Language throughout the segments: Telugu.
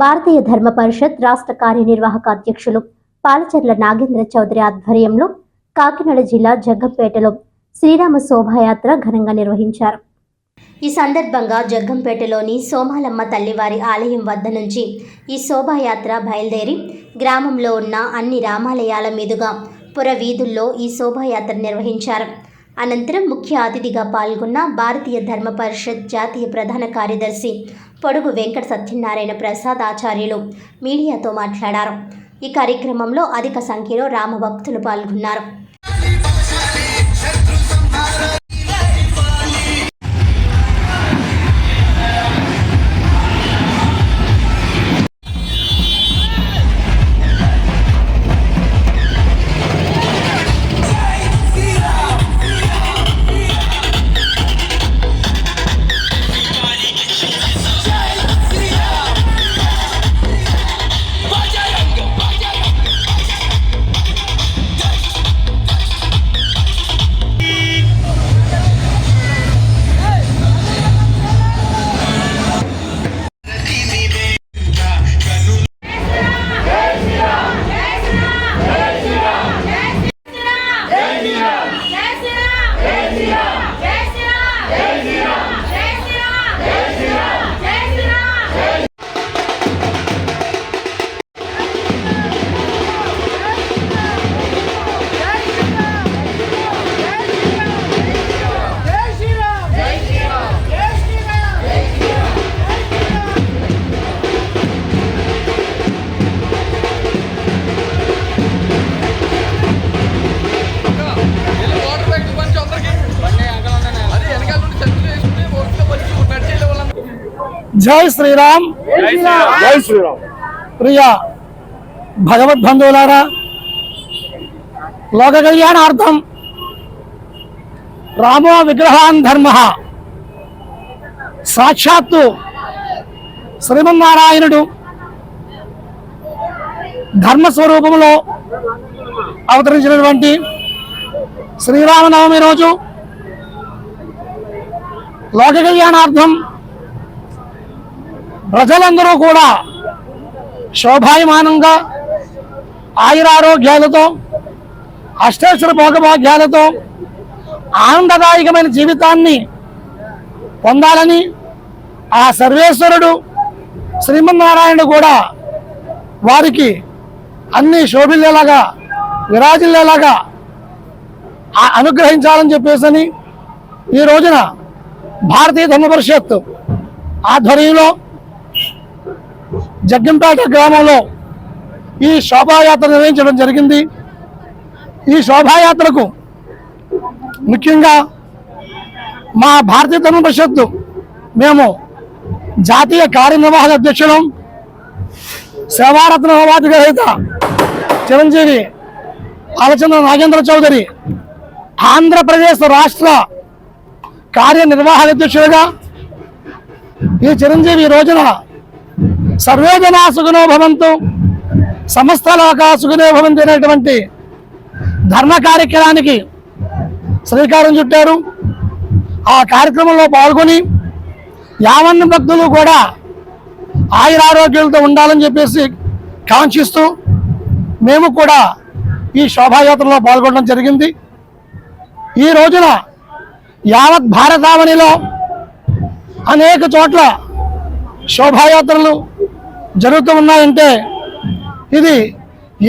భారతీయ ధర్మ పరిషత్ రాష్ట్ర కార్యనిర్వాహక అధ్యక్షులు పాలచర్ల నాగేంద్ర చౌదరి ఆధ్వర్యంలో కాకినాడ జిల్లా జగ్గంపేటలో శ్రీరామ శోభాయాత్ర ఘనంగా నిర్వహించారు. ఈ సందర్భంగా జగ్గంపేటలోని సోమాలమ్మ తల్లివారి ఆలయం వద్ద నుంచి ఈ శోభాయాత్ర బయలుదేరి గ్రామంలో ఉన్న అన్ని రామాలయాల మీదుగా పుర వీధుల్లో ఈ శోభాయాత్ర నిర్వహించారు. అనంతరం ముఖ్య అతిథిగా పాల్గొన్న భారతీయ ధర్మ పరిషత్ జాతీయ ప్రధాన కార్యదర్శి పొడుగు వెంకట సత్యనారాయణ ప్రసాద్ ఆచార్యులు మీడియాతో మాట్లాడారు. ఈ కార్యక్రమంలో అధిక సంఖ్యలో రామభక్తులు పాల్గొన్నారు. జై శ్రీరామ్. జై శ్రీరామ్. ప్రియ భగవద్బంధువులారా లోక కళ్యాణార్థం రామో విగ్రహాన్ ధర్మ. సాక్షాత్తు శ్రీమన్నారాయణుడు ధర్మస్వరూపంలో అవతరించినటువంటి శ్రీరామనవమి రోజు లోక కళ్యాణార్థం ప్రజలందరూ కూడా శోభాయమానంగా ఆయురారోగ్యాలతో అష్టేశ్వర భోగభాగ్యాలతో ఆనందదాయకమైన జీవితాన్ని పొందాలని ఆ సర్వేశ్వరుడు శ్రీమన్నారాయణుడు కూడా వారికి అన్ని శోభిల్లేలాగా విరాజిల్లేలాగా అనుగ్రహించాలని చెప్పేసని ఈ రోజున భారతీయ ధర్మ పరిషత్ ఆధ్వర్యంలో జగ్గంపేట గ్రామంలో ఈ శోభాయాత్ర నిర్వహించడం జరిగింది. ఈ శోభాయాత్రకు ముఖ్యంగా మా భారతీయ ధర్మ పరిషత్తు మేము జాతీయ కార్యనిర్వాహక అధ్యక్షులం సేవారత్న అవార్డు గ్రహీత చిరంజీవి ఆలచంద్ర నాగేంద్ర చౌదరి ఆంధ్రప్రదేశ్ రాష్ట్ర కార్యనిర్వాహక అధ్యక్షుడిగా ఈ చిరంజీవి రోజున సర్వే జనా సుఖనో భవంతు. సమస్త లోకా సుఖనో భవంతు అనేటువంటి ధర్మ కార్యక్రమానికి శ్రీకారం చుట్టారు. ఆ కార్యక్రమంలో పాల్గొని యావన్న భక్తులు కూడా ఆయురారోగ్యాలతో ఉండాలని చెప్పేసి కాంక్షిస్తూ మేము కూడా ఈ శోభాయాత్రలో పాల్గొనడం జరిగింది. ఈ రోజున యావత్ భారతావనిలో అనేక చోట్ల శోభాయాత్రలు జరుగుతూ ఉన్నాయంటే ఇది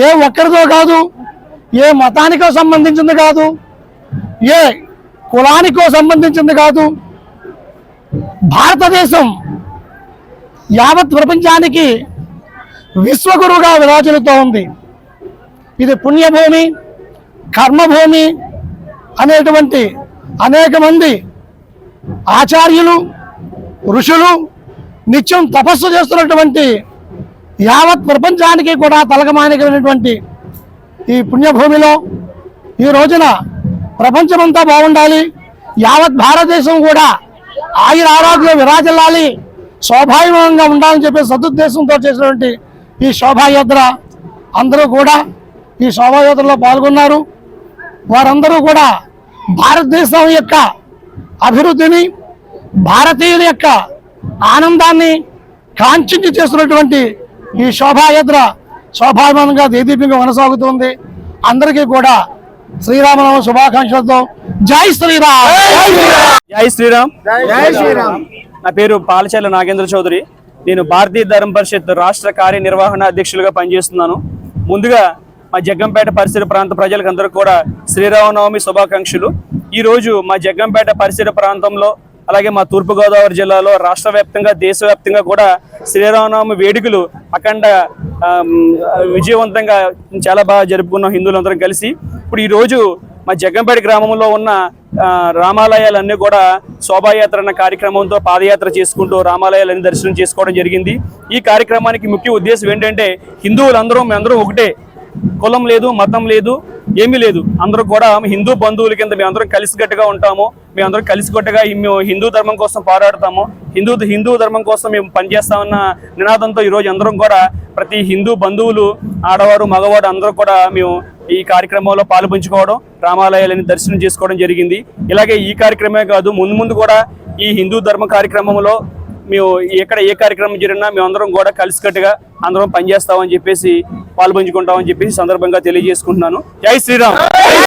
ఏ ఒక్కరితో కాదు ఏ మతానికో సంబంధించింది కాదు ఏ కులానికో సంబంధించింది కాదు. భారతదేశం యావత్ ప్రపంచానికి విశ్వగురువుగా విరాజులుతూ ఉంది. ఇది పుణ్యభూమి కర్మభూమి అనేటువంటి అనేక మంది ఆచార్యులు ఋషులు నిత్యం తపస్సు చేస్తున్నటువంటి యావత్ ప్రపంచానికి కూడా తలకమానికమైనటువంటి ఈ పుణ్యభూమిలో ఈ రోజున ప్రపంచమంతా బాగుండాలి. యావత్ భారతదేశం కూడా ఆయుర ఆరోగ్యం విరాజిల్లాలి. స్వాభావికంగా ఉండాలని చెప్పి సదుద్దేశంతో చేసినటువంటి ఈ శోభాయాత్ర అందరూ కూడా ఈ శోభాయాత్రలో పాల్గొన్నారు. వారందరూ కూడా భారతదేశం యొక్క అభివృద్ధిని భారతీయుల యొక్క ఆనందాన్ని కాంక్షించి చేస్తున్నటువంటి ఈ శోభాయాత్ర శోభామానంగా దేదీప్యంగా కొనసాగుతుంది. అందరికీ కూడా శ్రీరామనవ శుభాకాంక్షలతో జై శ్రీరామ్! జై శ్రీరామ్! జై శ్రీరామ్! నా పేరు పాలచర్ల నాగేంద్ర చౌదరి. నేను భారతీయ ధర్మ పరిషత్ రాష్ట్ర కార్యనిర్వహణ అధ్యక్షులుగా పనిచేస్తున్నాను. ముందుగా మా జగ్గంపేట పరిసర ప్రాంత ప్రజలకు అందరూ కూడా శ్రీరామనవమి శుభాకాంక్షలు. ఈరోజు మా జగ్గంపేట పరిసర ప్రాంతంలో అలాగే మా తూర్పుగోదావరి జిల్లాలో రాష్ట్ర వ్యాప్తంగా దేశవ్యాప్తంగా కూడా శ్రీరామనవమి వేడుకలు అఖండ విజయవంతంగా చాలా బాగా జరుపుకున్నాం హిందువులందరం కలిసి. ఇప్పుడు ఈరోజు మా జగ్గంపేట గ్రామంలో ఉన్న రామాలయాలన్నీ కూడా శోభాయాత్ర అన్న కార్యక్రమంతో పాదయాత్ర చేసుకుంటూ రామాలయాలన్నీ దర్శనం చేసుకోవడం జరిగింది. ఈ కార్యక్రమానికి ముఖ్య ఉద్దేశం ఏంటంటే హిందువులందరూ మేమందరం ఒకటే. కులం లేదు మతం లేదు ఏమీ లేదు. అందరూ కూడా హిందూ బంధువుల కింద మేమందరం కలిసికట్టుగా ఉంటాము. మేమందరం కలిసికట్టుగా మేము హిందూ ధర్మం కోసం పోరాడతాము. హిందూ హిందూ ధర్మం కోసం మేము పనిచేస్తామన్న నినాదంతో ఈరోజు అందరం కూడా ప్రతి హిందూ బంధువులు ఆడవారు మగవాడు అందరూ కూడా మేము ఈ కార్యక్రమంలో పాల్పంచుకోవడం రామాలయాలని దర్శనం చేసుకోవడం జరిగింది. ఇలాగే ఈ కార్యక్రమే కాదు ముందు ముందు కూడా ఈ హిందూ ధర్మ కార్యక్రమంలో మేము ఎక్కడ ఏ కార్యక్రమం జరిగినా మేము అందరం కూడా కలిసికట్టుగా అందరం పనిచేస్తామని చెప్పేసి పాల్పంచుకుంటామని చెప్పేసి సందర్భంగా తెలియజేసుకుంటున్నాను. జై శ్రీరామ్!